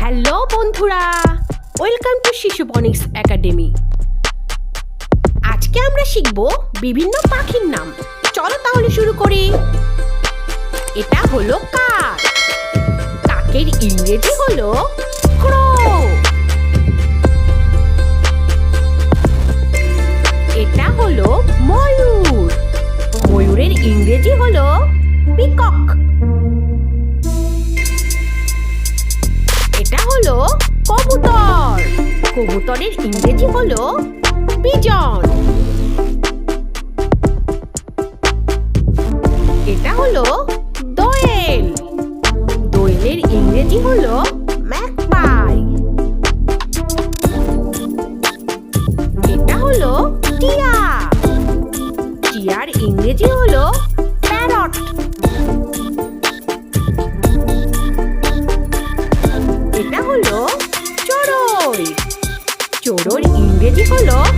Hello বন্ধুরা, welcome to শিশু phonics academy. আজকে আমরা শিখব বিভিন্ন পাখির নাম। চলো তাহলে শুরু করি। এটা হলো কাক। কাকের ইংরেজি হলো ক্রো। এটা হলো ময়ূর। ময়ূরের ইংরেজি হলো পিকক। হলো কবুতর। কবুতরের ইংরেজি হলো পিজন। এটা হলো দোয়েল। দোয়েলের ইংরেজি হলো ম্যাকপাই। এটা হলো টিয়া। টিয়ার ইংরেজি হলো প্যারট Hello.